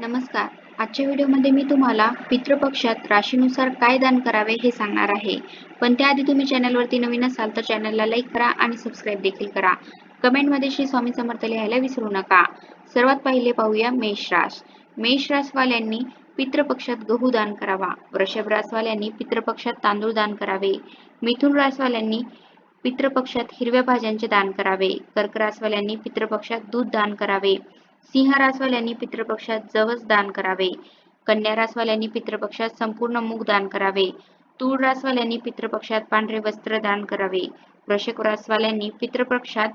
नमस्कार. आजच्या व्हिडिओमध्ये मी तुम्हाला पितृपक्षात राशीनुसार काय दान करावे हे सांगणार आहे. पण त्याआधी तुम्ही चॅनलवरती नवीन असाल तर चॅनलला लाईक करा आणि सबस्क्राईब देखील करा. कमेंटमध्ये श्री स्वामी समर्थ लिहायला विसरू नका. सर्वात पहिले पाहूया मेष रास मेष रासवाल्यांनी पितृपक्षात गहू दान करावा. वृषभ रासवाल्यांनी पितृपक्षात तांदूळ दान करावे. मिथुन रासवाल्यांनी पितृपक्षात हिरव्या भाज्यांचे दान करावे. कर्क रासवाल्यांनी पितृपक्षात दूध दान करावे. सिंह रासवाल्यांनी पितृपक्षात जवस दान करावे. कन्या रासवाल्यांनी पितृपक्षात संपूर्ण मूग दान करावे. तूळ रासवाल्यांनी पितृपक्षात पांढरे वस्त्र दान करावे. वृषक रासवाल्यांनी पितृपक्षात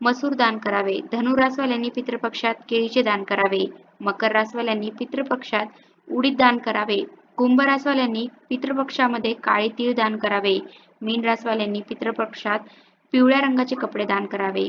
मसूर दान करावे. धनु रासवाल्यांनी पितृपक्षात केळीचे दान करावे. मकर रासवाल्यांनी पितृपक्षात उडीद दान करावे. कुंभ रासवाल्यांनी पितृपक्षामध्ये काळे तीळ दान करावे. मीन रासवाल्यांनी पितृपक्षात पिवळ्या रंगाचे कपडे दान करावे.